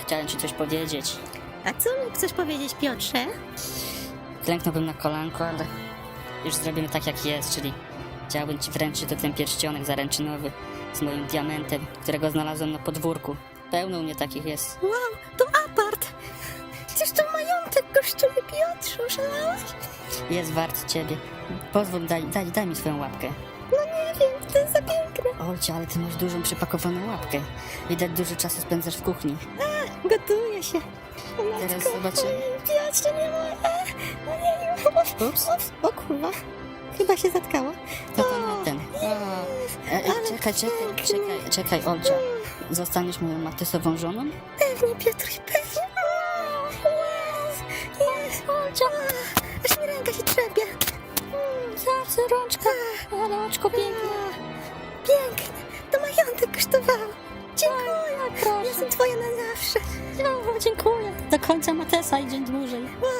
Chciałem ci coś powiedzieć. A co mi chcesz powiedzieć, Piotrze? Klęknąłbym na kolanko, ale już zrobimy tak jak jest, czyli chciałbym ci wręczyć to ten pierścionek zaręczynowy z moim diamentem, którego znalazłem na podwórku. Pełno u mnie takich jest. Wow, to apart! Przecież to majątek kosztuje, Piotrze, oszalałeś? Jest wart ciebie. Pozwól, daj, daj, daj mi swoją łapkę. No nie wiem, to jest za piękne. Olcia, ale ty masz dużą przypakowaną łapkę. Widać dużo czasu spędzasz w kuchni. Gotuję się. O, Teraz matko, zobaczymy. Piotrze, nie mogę. Ojej, Ups. ups. O kurwa, chyba się zatkało. To ten, ten. O, e, e, ale czekaj, czekaj, pięknie. czekaj, czekaj, Olcia. Zostaniesz moją matysową żoną? Pewnie, Piotruś, pewnie. Jest, Olcia. Aż mi ręka się trzepie. Zawsze rączka, ale oczko piękne. Piękne, to majątek kosztowało. Dziękuję, proszę. jestem twoja na zawsze. No, dziękuję. Do końca Matesa idzie dłużej. A